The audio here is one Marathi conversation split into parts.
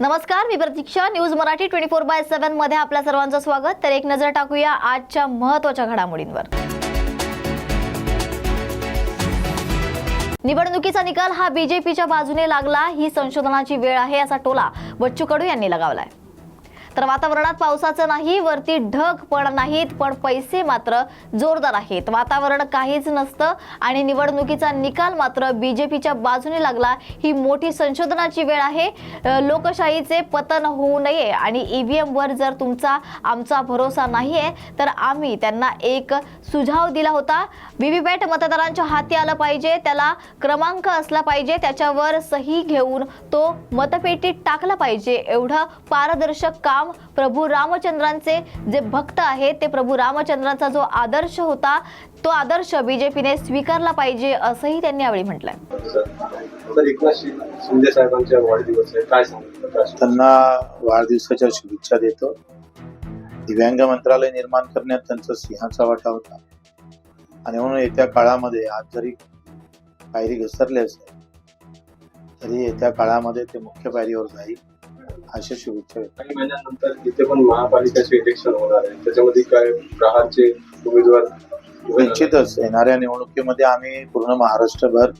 नमस्कार मी Pratiksha. News Marathi twenty four by सेव्हनमध्ये आपल्या सर्वांचं स्वागत. तर एक नजर टाकूया आजच्या महत्त्वाच्या घडामोडींवर. निवडणुकीचा निकाल हा बीजेपीच्या बाजूने लागला. ही संशोधनाची वेळ आहे असा टोला बच्चू कडू यांनी लगावलाय. तर वातावरणात पावसाचं नाही वरती ढग पण नाहीत पण पैसे मात्र जोरदार आहेत. वातावरण काहीच नसतं आणि निवडणुकीचा निकाल मात्र बीजेपीच्या बाजूने लागला. ही मोठी संशोधनाची वेळ आहे. लोकशाहीचे पतन होऊ नये आणि ईव्हीएम वर जर तुमचा आमचा भरोसा नाही आहे तर आम्ही त्यांना एक सुझाव दिला होता. व्हीव्हीपॅट मतदारांच्या हाती आलं पाहिजे त्याला क्रमांक असला पाहिजे त्याच्यावर सही घेऊन तो मतपेटीत टाकला पाहिजे एवढं पारदर्शक काम प्रभू रामचंद्रांचे जे भक्त आहेत ते प्रभू रामचंद्रांचा जो आदर्श होता तो आदर्श बीजेपीने स्वीकारला पाहिजे असंही त्यांनी यावेळी म्हटलंय. त्यांना वाढदिवसाच्या शुभेच्छा देतो. दिव्यांग मंत्रालय निर्माण करण्यात त्यांचा सिंहाचा वाटा होता. आणि म्हणून येत्या काळामध्ये आज जरी पायरी घसरली असेल तरी येत्या काळामध्ये ते मुख्य पायरीवर जाईल. अशा शुभेच्छा काही महिन्यानंतर इथे पण महापालिकेचे इलेक्शन होणार आहे. त्याच्यामध्ये काय प्रहारचे उमेदवार? निश्चितच. येणाऱ्या निवडणुकीमध्ये आम्ही पूर्ण महाराष्ट्रभर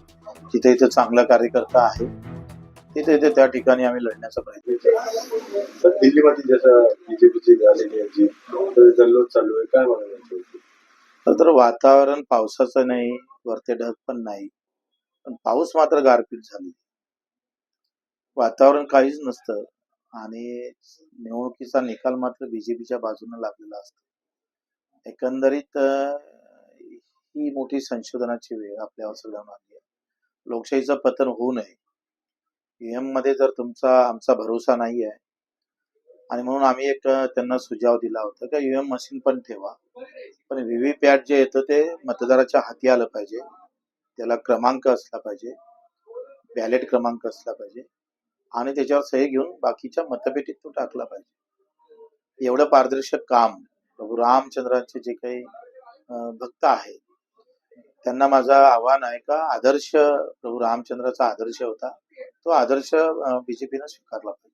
जिथे इथे चांगला कार्यकर्ता आहे तिथे इथे त्या ठिकाणी आम्ही लढण्याचा प्रयत्न. तर दिल्लीमध्ये जसं बीजेपीची झालेली आहे चालू आहे. काय म्हणायचं तर वातावरण पावसाचं नाही वरते ढग पण नाही. पण पाऊस मात्र गारपीट झाली वातावरण काहीच नसतं. आणि निवडणुकीचा निकाल मात्र बीजेपीच्या बाजूने लागलेला असतो. एकंदरीत ही मोठी संशोधनाची वेळ आपल्यावर सगळ्यांना आली आहे. लोकशाहीचं पतन होऊ नये. ईएममध्ये जर तुमचा आमचा भरोसा नाही आहे आणि म्हणून आम्ही एक त्यांना सुझाव दिला होता की ईव्हीएम मशीन पण ठेवा. पण व्हीव्हीपॅट जे येतं ते मतदाराच्या हाती आलं पाहिजे. त्याला क्रमांक असला पाहिजे. बॅलेट क्रमांक असला पाहिजे. आणि त्याच्यावर सही घेऊन बाकीच्या मतपेटीत तो टाकला पाहिजे. एवढं पारदर्शक काम प्रभू रामचंद्रांचे जे काही भक्त आहेत त्यांना माझा आव्हान आहे का आदर्श प्रभू रामचंद्राचा आदर्श होता तो आदर्श बीजेपीनं स्वीकारला पाहिजे.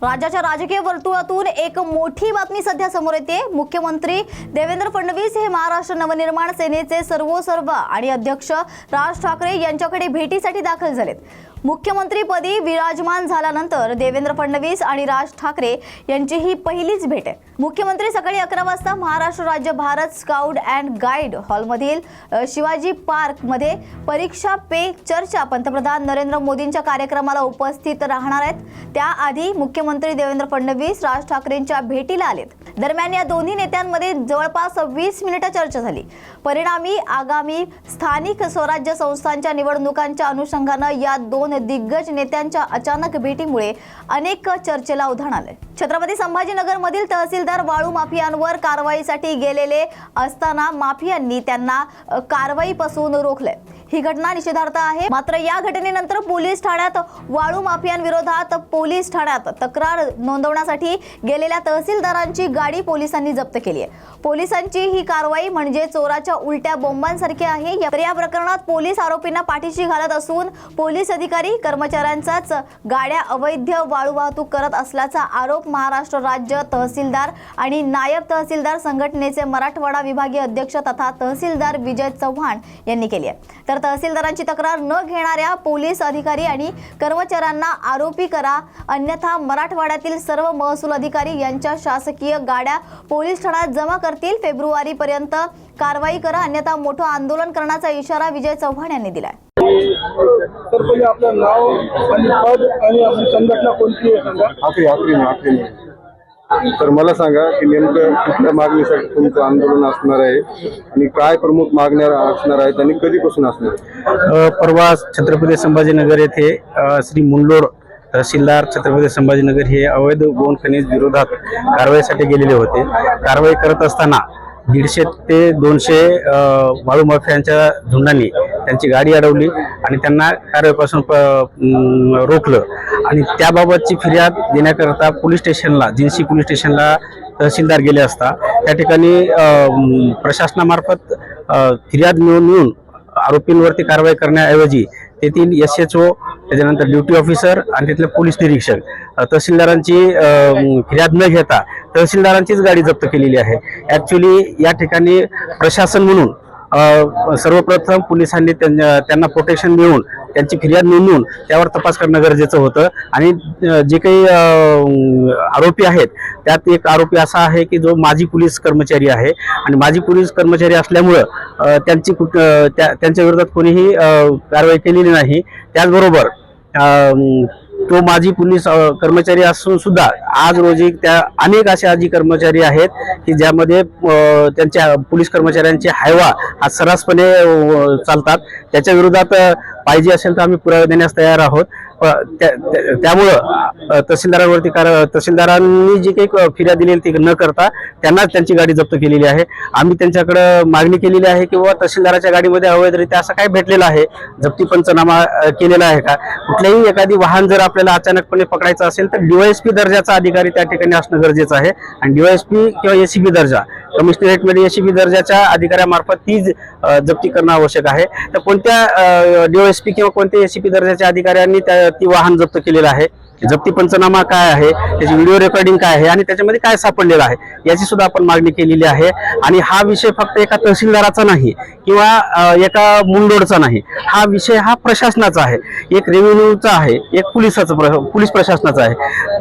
राज्याच्या राजकीय वर्तुळातून एक मोठी बातमी सध्या समोर येते. मुख्यमंत्री देवेंद्र फडणवीस हे महाराष्ट्र नवनिर्माण सेनेचे सर्वोसर्व आणि अध्यक्ष राज ठाकरे यांच्याकडे भेटीसाठी दाखल झालेत. मुख्यमंत्रीपदी विराजमान झाल्यानंतर देवेंद्र फडणवीस आणि राज ठाकरे यांची ही पहिलीच भेट आहे. मुख्यमंत्री सकाळी अकरा वाजता महाराष्ट्र राज्य भारत स्काउट अँड गाईड हॉलमधील शिवाजी पार्कमध्ये परीक्षा पे चर्चा पंतप्रधान नरेंद्र मोदींच्या कार्यक्रमाला उपस्थित राहणार आहेत. त्याआधी मुख्यमंत्री देवेंद्र फडणवीस राज ठाकरेंच्या भेटीला आलेत. दरम्यान या दोन्ही नेत्यांमध्ये जवळपास वीस मिनिटं चर्चा झाली. परिणामी आगामी स्थानिक स्वराज्य संस्थांच्या निवडणुकांच्या अनुषंगानं या दोन दिग्गज नेत्यांच्या अचानक भेटीमुळे अनेक चर्चेला उधाण आले छत्रपती संभाजीनगर मधील तहसीलदार वाळू माफियांवर कारवाईसाठी गेलेले असताना माफियांनी त्यांना कारवाईपासून रोखलंय. ही घटना निषेधार्थ आहे. मात्र या घटनेनंतर पोलीस ठाण्यात वाळू माफियांविरोधात पोलीस ठाण्यात तक्रार नोंदवण्यासाठी गेलेल्या तहसीलदारांची गाडी पोलिसांनी जप्त केली आहे. पोलिसांची ही कारवाई म्हणजे चोराच्या उलट्या बोंबांसारखी आहे. या- तर या प्रकरणात पोलीस आरोपींना पाठीशी घालत असून पोलीस अधिकारी कर्मचाऱ्यांचाच गाड्या अवैध वाळू वाहतूक करत असल्याचा आरोप महाराष्ट्र राज्य तहसीलदार आणि नायब तहसीलदार संघटनेचे मराठवाडा विभागीय अध्यक्ष तथा तहसीलदार विजय चव्हाण यांनी केली आहे. तर तहसीलदारांची तक्रार न घेणाऱ्या पोलीस अधिकारी आणि कर्मचाऱ्यांना आरोपी करा. अन्यथा मराठवाड्यातील सर्व महसूल अधिकारी यांच्या शासकीय गाड्या पोलीस ठाण्यात जमा करतील. फेब्रुवारी पर्यंत कारवाई करा. अन्यथा मोठं आंदोलन करण्याचा इशारा विजय चव्हाण यांनी दिलाय. तर पहिले आपलं नाव आणि पद आणि आपली संघटना कोणती आहे सांगा. आखरी आखरी आखरी. तर मला सांगा की नेमकं कुठल्या मागणीसाठी तुमचं आंदोलन असणार आहे? आणि काय प्रमुख मागण्या असणार आहेत आणि कधीपासून असणार परवा छत्रपती संभाजीनगर येथे श्री मुंडलोड तहसीलदार छत्रपती संभाजीनगर हे अवैध गोन खनिज विरोधात कारवाईसाठी गेलेले होते. कारवाई करत असताना दीडशे ते दोनशे वाळू माफियांच्या झुंडांनी त्यांची गाडी अडवली आणि त्यांना कारवाईपासून प- रोखलं. आणि त्याबाबतची फिर्याद देण्याकरता पोलीस स्टेशनला जिन्सी पोलीस स्टेशनला तहसीलदार गेले असता त्या ठिकाणी प्रशासनामार्फत फिर्याद मिळवून मिळून आरोपींवरती कारवाई करण्याऐवजी तेथील एस एच ओ त्याच्यानंतर ड्युटी ऑफिसर आणि तिथले पोलीस निरीक्षक. तहसीलदारांची फिर्याद न घेता तहसीलदारांचीच गाडी जप्त केलेली आहे. ऍक्च्युली या ठिकाणी प्रशासन म्हणून सर्वप्रथम पोलिसांनी त्यांना त्यांना प्रोटेक्शन मिळून त्यांची फिर्याद नोंदवून त्यावर तपास करणं गरजेचं होतं. आणि जे काही आरोपी आहेत त्यात एक आरोपी असा आहे की जो माजी पोलीस कर्मचारी आहे. आणि माजी पोलीस कर्मचारी असल्यामुळं त्यांची कुठ त्या त्यांच्या विरोधात कोणीही कारवाई केलेली नाही. त्याचबरोबर तो माजी पोलीस कर्मचारी असून सुद्धा आज रोजी त्या अनेक असे आजी कर्मचारी आहेत की ज्यामध्ये त्यांच्या पोलीस कर्मचाऱ्यांचे हायवा हा सर्रासपणे चालतात. त्याच्या विरोधात पाहिजे असेल तर आम्ही पुरावे देण्यास तयार आहोत. त्यामुळं तहसीलदारांवरती कार तहसीलदारांनी जी काही फिर्याद दिलेली ती न करता त्यांनाच त्यांची गाडी जप्त केलेली आहे. आम्ही त्यांच्याकडं मागणी केलेली आहे की बाबा तहसीलदाराच्या गाडीमध्ये अवैधरित्या असं काय भेटलेलं आहे. जप्ती पंचनामा केलेला आहे का? कुठल्याही एखादी वाहन जर आपल्याला अचानकपणे पकडायचं असेल तर डीवायएसपी दर्जाचा अधिकारी त्या ठिकाणी असणं गरजेचं आहे. आणि डीवायएसपी किंवा एसीबी दर्जा कमिशनरेटमध्ये एसीबी दर्जाच्या अधिकाऱ्यामार्फत तीच जप्ती करणं आवश्यक आहे. तर कोणत्या डीओएसपी किंवा कोणत्या एसीपी दर्जाच्या अधिकाऱ्यांनी त्या ती वाहन जप्त केलेलं आहे? जप्ती पंचनामा काय आहे त्याची व्हिडिओ रेकॉर्डिंग काय आहे आणि त्याच्यामध्ये काय सापडलेलं आहे याची सुद्धा आपण मागणी केलेली आहे. आणि हा विषय फक्त एका तहसीलदाराचा नाही किंवा एका मुंडोडचा नाही. हा विषय हा प्रशासनाचा आहे. एक रेव्हेन्यूचा आहे एक पोलिसाचा प्र- पोलीस प्रशासनाचा आहे.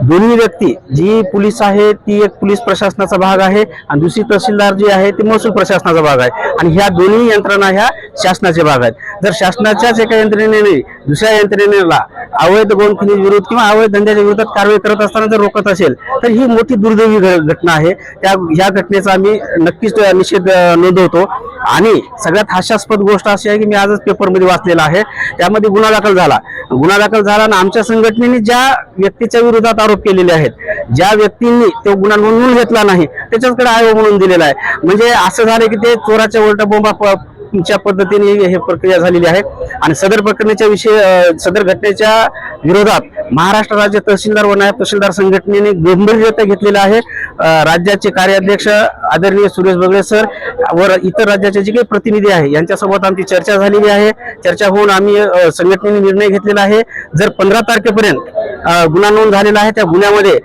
दोन्ही व्यक्ती जी पोलीस आहे ती एक पोलीस प्रशासनाचा भाग आहे आणि दुसरी तहसीलदार जी आहे ती महसूल प्रशासनाचा भाग आहे. आणि ह्या दोन्ही यंत्रणा ह्या शासनाचे भाग आहेत. जर शासनाच्याच एका यंत्रणेने दुसऱ्या यंत्रणेला अवैध गोन खनिज विरोध किंवा अवैध धंद्याच्या विरोधात कारवाई करत असताना जर रोखत असेल तर ही मोठी दुर्दैवी घ- घटना आहे. त्या ह्या घटनेचा आम्ही नक्कीच निषेध नोंदवतो. आणि सगळ्यात हास्यास्पद गोष्ट अशी आहे की मी आजच पेपरमध्ये वाचलेला आहे. त्यामध्ये गुन्हा दाखल झाला. गुन्हा दाखल झाला आणि आमच्या संघटनेने ज्या व्यक्तीच्या विरोधात आरोप केलेले आहेत ज्या व्यक्तींनी तो गुन्हा नोंदवून घेतला नाही त्याच्याचकडे आयोग म्हणून दिलेला आहे. म्हणजे असं झालं की ते चोराच्या उलटा बोंबा च्या पद्धतीने हे प्रक्रिया झालेली आहे. आणि सदर प्रकरणाच्या विषय सदर घटनेच्या विरोधात महाराष्ट्र राज्य तहसीलदार व नायब तहसीलदार संघटनेने गंभीररित्या घेतलेला आहे. राज्याचे कार्याध्यक्ष आदरणीय सुरेश बगळे सर व इतर राज्याचे जे काही प्रतिनिधी आहे यांच्यासोबत आमची चर्चा झालेली आहे. चर्चा होऊन आम्ही संघटनेने निर्णय घेतलेला आहे. जर पंधरा तारखेपर्यंत गुन्हा नोंद झालेला आहे त्या गुन्ह्यामध्ये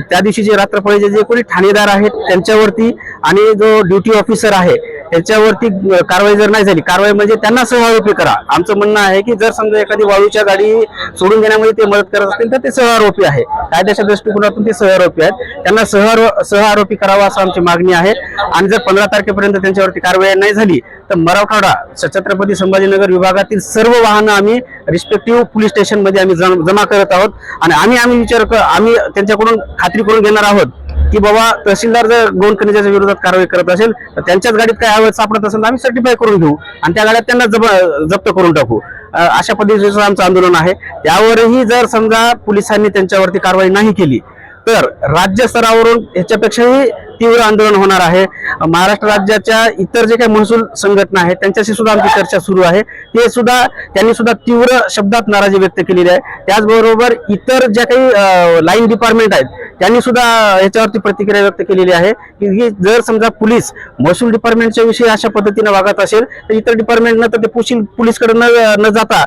त्या दिवशी जे रात्रपाळीचे जे कोणी ठाणेदार आहेत त्यांच्यावरती आणि जो ड्युटी ऑफिसर आहे त्याच्यावरती कारवाई जर नाही झाली कारवाई म्हणजे त्यांना सहआरोपी करा. आमचं म्हणणं आहे की जर समजा एखादी वाळूच्या गाडी सोडून घेण्यामध्ये ते मदत करत असतील तर ते सहआरोपी आहे. कायद्याच्या दृष्टिकोनातून ते सहआरोपी आहेत. त्यांना सह सहआरोपी करावा असं आमची मागणी आहे. आणि जर पंधरा तारखेपर्यंत त्यांच्यावरती कारवाई नाही झाली तर मराठवाडा छत्रपती संभाजीनगर विभागातील सर्व वाहनं आम्ही रिस्पेक्टिव्ह पोलीस स्टेशनमध्ये आम्ही जमा करत आहोत. आणि आम्ही आम्ही विचार आम्ही त्यांच्याकडून खात्री करून घेणार आहोत की बाबा तहसीलदार जर गोंड खनिजाच्या विरोधात कारवाई करत असेल तर त्यांच्याच गाडीत काय अवैध सापडत असेल तर आम्ही सर्टिफाय करून घेऊ. आणि त्या गाड्यात त्यांना जप- जप्त करून टाकू. अशा पद्धतीचं आमचं आंदोलन आहे. त्यावरही जर समजा पोलिसांनी त्यांच्यावरती कारवाई नाही केली तर राज्य स्तरावरून ह्याच्यापेक्षाही तीव्र आंदोलन होणार आहे. महाराष्ट्र राज्याच्या इतर जे काही महसूल संघटना आहेत त्यांच्याशी सुद्धा आमची चर्चा सुरू आहे. ते सुद्धा त्यांनी सुद्धा तीव्र शब्दात नाराजी व्यक्त केलेली आहे. त्याचबरोबर इतर ज्या काही लाईन डिपार्टमेंट आहेत त्यांनी सुद्धा याच्यावरती प्रतिक्रिया व्यक्त केलेली आहे की ही जर समजा पोलीस महसूल डिपार्टमेंटच्या विषयी अशा पद्धतीने वागत असेल तर इतर डिपार्टमेंटनं तर ते पुशील पोलीसकडे न न जाता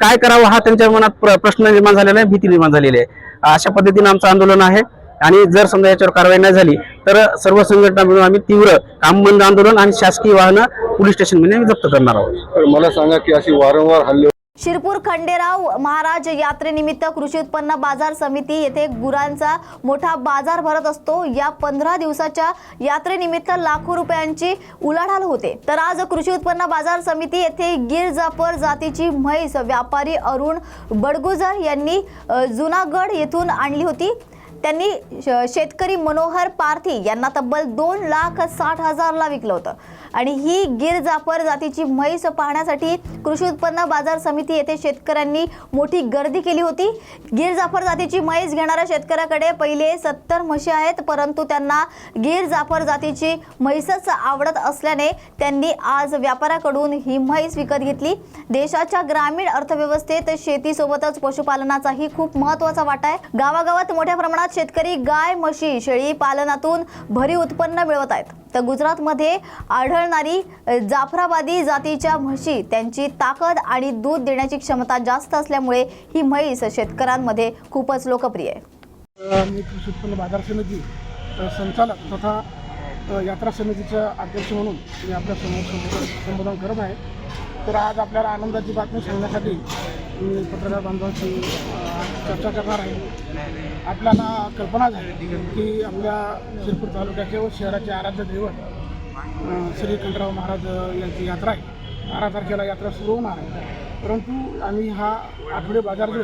काय करावं हा त्यांच्या मनात प्र- प्रश्न निर्माण झालेला आहे भीती निर्माण झालेली आहे. अशा पद्धतीने आमचं आंदोलन आहे. आणि जर समजा याच्यावर कारवाई नाही झाली तर सर्व संघटना मिळून आम्ही तीव्र काम बंद आंदोलन आणि शासकीय वाहनं पोलीस स्टेशनमध्ये आम्ही जप्त करणार आहोत. मला सांगा की अशी वारंवार हल्ले शिरपूर खंडेराव महाराज यात्रेनिमित्त कृषी उत्पन्न बाजार समिती येथे गुरांचा मोठा बाजार भरत असतो. या पंधरा दिवसाच्या यात्रेनिमित्त लाखो रुपयांची उलाढाल होते. तर आज कृषी उत्पन्न बाजार समिती येथे गिर जापर जातीची म्हैस व्यापारी अरुण बडगुजर यांनी जुनागड येथून आणली होती. त्यांनी श- शेतकरी मनोहर पारथी यांना तब्बल दोन लाख साठ हजारला विकलं होतं. आणि ही गिर जाफर जातीची म्हैस पाहण्यासाठी कृषी उत्पन्न बाजार समिती येथे शेतकऱ्यांनी मोठी गर्दी केली होती. गिर जाफर जातीची म्हैस घेणाऱ्या शेतकऱ्याकडे पहिले सत्तर म्हशी आहेत परंतु त्यांना गिर जाफर जातीची म्हैसच आवडत असल्याने त्यांनी आज व्यापाऱ्याकडून ही म्हैस विकत घेतली. देशाच्या ग्रामीण अर्थव्यवस्थेत शेतीसोबतच पशुपालनाचाही खूप महत्त्वाचा वाटा आहे. गावागावात मोठ्या प्रमाणात शेतकरी गाय म्हशी शेळी पालनातून भरी उत्पन्न मिळवत आहेत. तर गुजरातमध्ये आढळणारी जाफराबादी जातीच्या म्हशी त्यांची ताकद आणि दूध देण्याची क्षमता जास्त असल्यामुळे ही म्हैस शेतकऱ्यांमध्ये खूपच लोकप्रिय आहे. मी कृषी उत्पन्न बाजार समिती संचालक तथा यात्रा समितीच्या अध्यक्ष म्हणून मी आपल्यासमोर संबोधन करत आहे. तर आज आपल्याला आनंदाची बातमी सांगण्यासाठी मी पत्रकार बांधवांशी चर्चा करणार आहे. आपल्याला कल्पना झाली की आपल्या शिरपूर तालुक्याचे व शहराचे आराध्य दैवत श्री कंठराव महाराज यांची यात्रा आहे. बारा तारखेला यात्रा सुरू होणार आहे. परंतु आम्ही हा आठवडे बाजार जो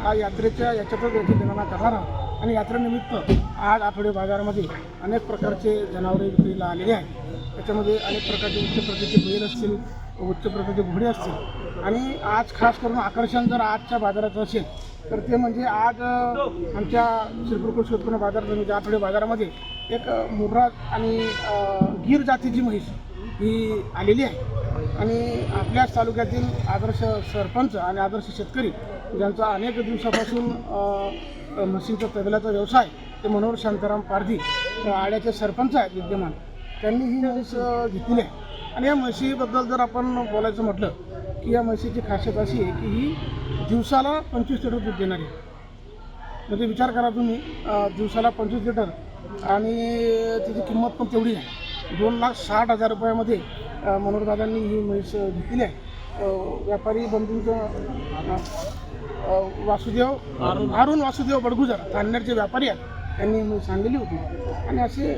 हा यात्रेच्या याच्यातच याची गणना करणार आहोत. आणि यात्रेनिमित्त आज आठवडे बाजारामध्ये अनेक प्रकारचे जनावरे विक्रीला आलेले आहेत. त्याच्यामध्ये अनेक प्रकारचे उच्च प्रतीचे बैल असतील उच्च प्रकारचे घोडे असतील. आणि आज खास करून आकर्षण जर आजच्या बाजाराचं असेल तर ते म्हणजे आज आमच्या शिरपूर कृषी उत्पन्न बाजार समिती आठवडे बाजारामध्ये एक अ, आणि गीर जातीची म्हैस ही आलेली आहे. आणि आपल्याच तालुक्यातील आदर्श सरपंच आणि आदर्श शेतकरी ज्यांचा अनेक दिवसापासून म्हशींचा तबेल्याचा व्यवसाय ते मनोहर शांताराम पारधी आड्याचे सरपंच आहेत विद्यमान. त्यांनी ही म्हैस घेतली घेतलेली आहे. आणि या म्हशीबद्दल जर आपण बोलायचं म्हटलं की या म्हशीची खासियत अशी आहे की ही दिवसाला पंचवीस लिटर दूध देणारी म्हणजे विचार करा तुम्ही दिवसाला पंचवीस लिटर आणि तिची किंमत पण तेवढी आहे. दोन लाख साठ हजार रुपयामध्ये मनोहरदादांनी ही म्हैस घेतलेली आहे. व्यापारी बंधूंचं वासुदेव अरुण. वासुदेव बडगुजर धान्याचे व्यापारी आहेत. त्यांनी मी सांगलेली होती. आणि असे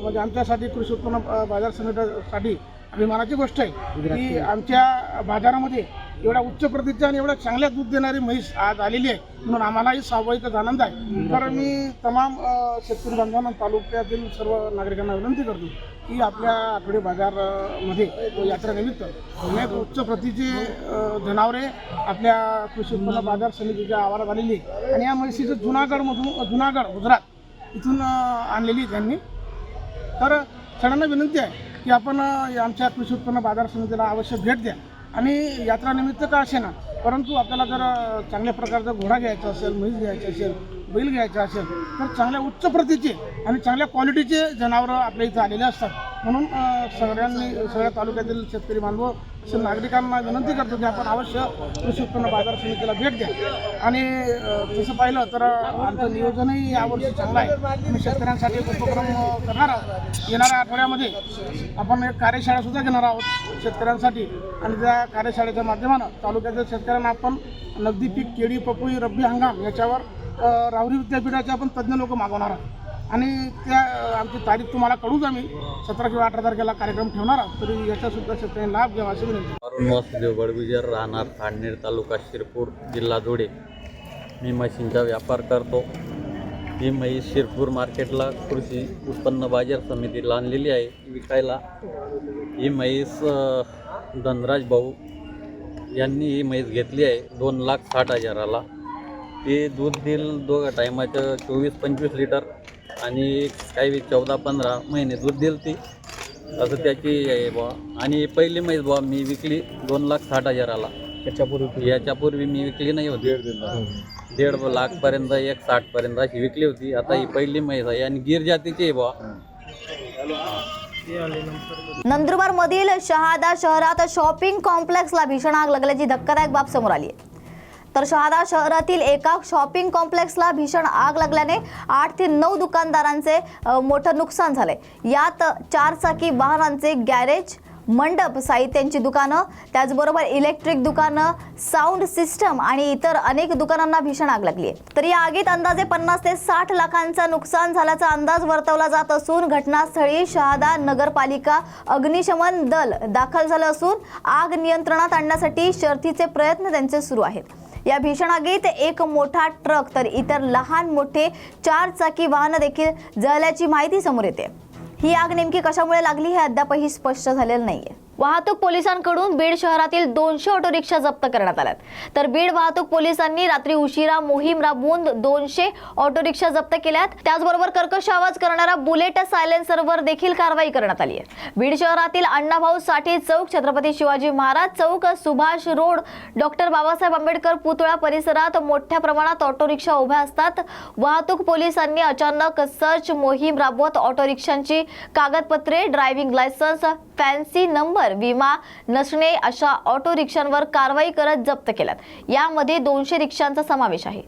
म्हणजे आमच्यासाठी कृषी उत्पन्न बाजार समितीसाठी अभिमानाची गोष्ट आहे. की आमच्या बाजारामध्ये एवढ्या उच्च प्रतीच्या आणि एवढ्या चांगल्या दूध देणारी म्हैस आज आलेली आहे. म्हणून आम्हालाही स्वाभाविकच आनंद आहे. तर मी तमाम शेतकरी बांधवांना तालुक्यातील सर्व नागरिकांना विनंती करतो की आपल्या आठवडे बाजारमध्ये यात्रेनिमित्त अनेक उच्च प्रतीचे जनावरे आपल्या कृषी उत्पन्न बाजार समितीच्या आवारात आलेली आहे आणि या म्हैसीचं जुनागडमधून जुनागड गुजरात इथून आणलेली त्यांनी तर सगळ्यांना विनंती आहे की आपण आमच्या कृषी उत्पन्न बाजार समितीला अवश्य भेट द्या. आणि यात्रानिमित्त का असे ना परंतु आपल्याला जर चांगल्या प्रकारचा घोडा घ्यायचा असेल म्हैस घ्यायची असेल बैल घ्यायचा असेल तर चांगल्या उच्च प्रतीचे आणि चांगल्या क्वालिटीचे जनावरं आपल्या इथं आलेले असतात. म्हणून सगळ्यांनी सगळ्या तालुक्यातील शेतकरी बांधव असे नागरिकांना विनंती करतो की आपण अवश्य कृषी उत्पन्न बाजार समितीला भेट द्या. आणि तसं पाहिलं तर आमचं नियोजनही यावर्षी चांगलं आहे. आम्ही शेतकऱ्यांसाठी एक उपक्रम करणार आहोत. येणाऱ्या आठवड्यामध्ये आपण एक कार्यशाळासुद्धा घेणार आहोत शेतकऱ्यांसाठी. आणि त्या कार्यशाळेच्या माध्यमानं तालुक्यातील शेतकऱ्यांना आपण नगदी पीक केळी पपई रब्बी हंगाम याच्यावर राहुरी विद्यापीठाचे आपण तज्ज्ञ लोक मागवणार आहोत. आणि त्या आमची तारीख तुम्हाला कळूच आम्ही सतरा किंवा अठरा तारखेला कार्यक्रम ठेवणार आहोत. तरी याचासुद्धा शेतकऱ्यांनी लाभ घ्यावा अशी विनंती. अरुण वासुदेव बडगुजर राहणार खाडनेर तालुका शिरपूर जिल्हा धुळे. मी म्हशींचा व्यापार करतो. ही म्हैस शिरपूर मार्केटला कृषी उत्पन्न बाजार समितीला आणलेली आहे विकायला. ही म्हैस धनराज भाऊ यांनी ही म्हैस घेतली आहे दोन लाख साठ हजाराला. ते दूध देईल दोघं टायमाचं चोवीस पंचवीस लिटर आणि काही चौदा पंधरा महिने दूध देईल ती. असं त्याची आहे बुवा. आणि पहिली म्हैस बुवा मी विकली दोन लाख साठ हजाराला. याच्यापूर्वी याच्यापूर्वी मी विकली नाही होती. दीड लाखपर्यंत एक साठपर्यंत अशी विकली होती. आता ही पहिली म्हैस आहे आणि गिर जातीची आहे बुवा. नंदुरबार मधील शहादा शहरात शॉपिंग कॉम्प्लेक्सला भीषण आग लागल्याची धक्कादायक बाब समोर आली आहे. तर शहादा शहरातील एका शॉपिंग कॉम्प्लेक्सला भीषण आग लागल्याने आठ ते नऊ दुकानदारांचे मोठं नुकसान झाले यात चारचाकी वाहनांचे गॅरेज मंडप साहित्यांची दुकानं त्याचबरोबर इलेक्ट्रिक दुकानं साऊंड सिस्टम आणि इतर अनेक दुकानांना भीषण आग लागली आहे तर या आगीत अंदाजे पन्नास ते साठ लाखांचा नुकसान झाल्याचा अंदाज वर्तवला जात असून घटनास्थळी शहादा नगरपालिका अग्निशमन दल दाखल झालं असून आग नियंत्रणात आणण्यासाठी शर्थीचे प्रयत्न त्यांचे सुरू आहेत. या भीषण आगीत एक मोठा ट्रक तर इतर लहान मोठे चार चाकी वाहनं देखील जळल्याची माहिती समोर येते. ही आग नेमकी कशामुळे लागली हे अद्यापही स्पष्ट झालेलं नाहीये. वाहतूक पोलिसांकडून बीड शहरातील दोनशे ऑटो रिक्षा जप्त करण्यात आल्यात. तर बीड वाहतूक पोलिसांनी रात्री उशिरा मोहीम राबवून दोनशे ऑटो रिक्षा जप्त केल्यात. त्याचबरोबर कर्कश आवाज करणारा बुलेट सायलेन्सरवर देखील कारवाई करण्यात आली आहे. बीड शहरातील अण्णाभाऊ साठे चौक छत्रपती शिवाजी महाराज चौक सुभाष रोड डॉक्टर बाबासाहेब आंबेडकर पुतळा परिसरात मोठ्या प्रमाणात ऑटो रिक्षा उभ्या असतात. वाहतूक पोलिसांनी अचानक सर्च मोहीम राबवत ऑटो रिक्षांची कागदपत्रे ड्रायव्हिंग लायसन्स फॅन्सी नंबर विमा नसणे अशा ऑटो रिक्षांवर कारवाई करत जप्त केल्यात. यामध्ये दोनशे रिक्षांचा समावेश आहे.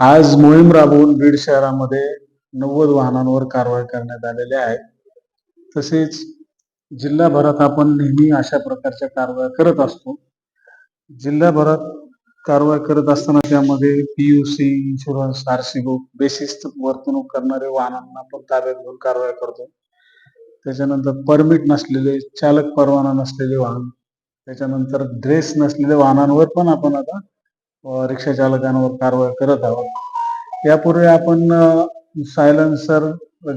आज मोहीम राबवून बीड शहरामध्ये नव्वद वाहनांवर कारवाई करण्यात आलेली आहे. तसेच जिल्हाभरात आपण नेहमी अशा प्रकारच्या कारवाया करत असतो. जिल्हाभरात कारवाई करत असताना त्यामध्ये पीयूसी इन्शुरन्स आरसी बुक बेसिस वर्तणूक करणारे वाहनांना पण ताब्यात घेऊन कारवाई करतो. त्याच्यानंतर परमिट नसलेले चालक परवाना नसलेले वाहन त्याच्यानंतर ड्रेस नसलेल्या वाहनांवर पण आपण आता रिक्षा चालकांवर कारवाई करत आहोत. यापूर्वी आपण सायलन्सर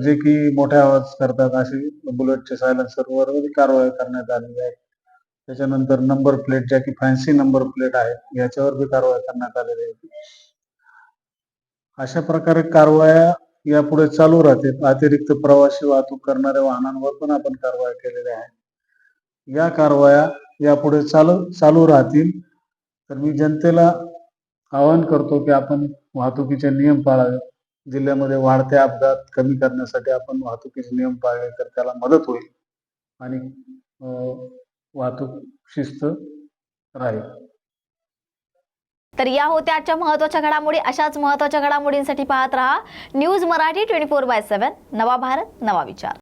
जे की मोठ्या आवाज करतात असे बुलेटचे सायलन्सरवर कारवाई करण्यात आलेली आहे. त्याच्यानंतर नंबर प्लेट ज्या की फॅन्सी नंबर प्लेट आहेत याच्यावर बी कारवाई करण्यात आलेली आहे. अशा प्रकारे कारवाया यापुढे चालू राहतील. अतिरिक्त प्रवासी वाहतूक करणाऱ्या वाहनांवर पण आपण कारवाई केलेल्या आहे या कारवाया यापुढे चालू चालू राहतील. तर मी जनतेला आवाहन करतो की आपण वाहतुकीचे नियम पाळावे. जिल्ह्यामध्ये वाढते अपघात कमी करण्यासाठी आपण वाहतुकीचे नियम पाळले तर त्याला मदत होईल. आणि वाहतूक शिस्त राहील. तर या होत्या आजच्या महत्त्वाच्या घडामोडी. अशाच महत्त्वाच्या घडामोडींसाठी पाहत रहा news Marathi twenty four by seven नवा भारत नवा विचार.